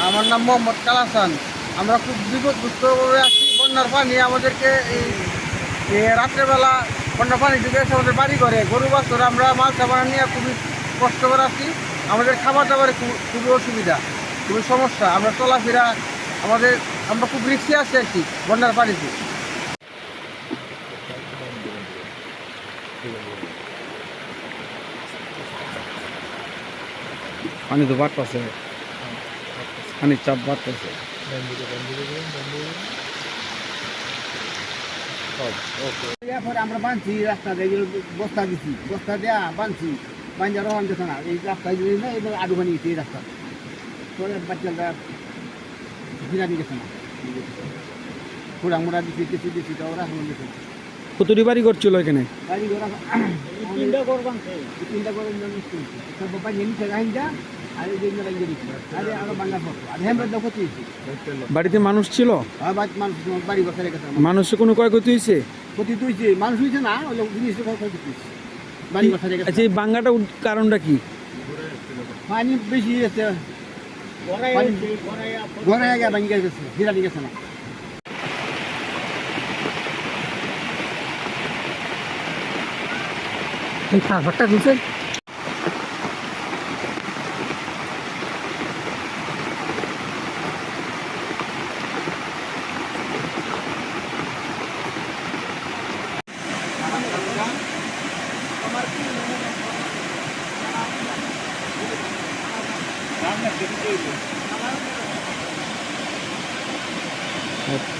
আমার নাম মোহাম্মদ কালাসান আমরা খুব বিপদগ্রস্তভাবে আছি বন্যার পানি। আমাদেরকে এই রাত্রেবেলা বন্যার পানি ঢুকে এসে আমাদের বাড়ি করে গরু, বাছর আমরা মাল সাবানা নিয়ে খুবই কষ্ট করে আছি। আমাদের খাবার দাবারে খুব- খুবই অসুবিধা, খুবই সমস্যা। আমরা চলাফেরা, আমাদের, আমরা খুব রিক্সে আছি আর কি বন্যার পানিতে। পানি তো বাড়তেছে। পানির চাপ বাড়তেছে পরে আমরা বানছি রাস্তা দিয়ে বস্তা দিছি বস্তা দেয়া বানছি বাঞ্জা রহন যেত না এই রাস্তা দিয়ে না এবার আডু বানিয়েছি এই রাস্তা। পরে বাচ্চারা বিরানি গেছে না। পুরা মোড়া দিছি কিছু দিছি তো ওরা এখন গেছে কতটি বাড়ি করছিল এখানে? গাড়ি ঘোড়া তিনটা করবান তিনটা করে সব বাবা নিয়ে নিচ্ছে গাহিনটা আর এই যে দিচ্ছে হ্যাঁ বাড়িতে মানুষ ছিল আর বাদ মানুষ মানুষের কোনো ক্ষয়ক্ষতি হয়েছে? ক্ষতি তুইছে মানুষ হয়েছে না আচ্ছা এই বাঙ্গাটা কারণটা কি? পানি বেশি পানি ঘরে আগে ভাঙি গেছে বিরানি গেছে না। এই দিছে আমার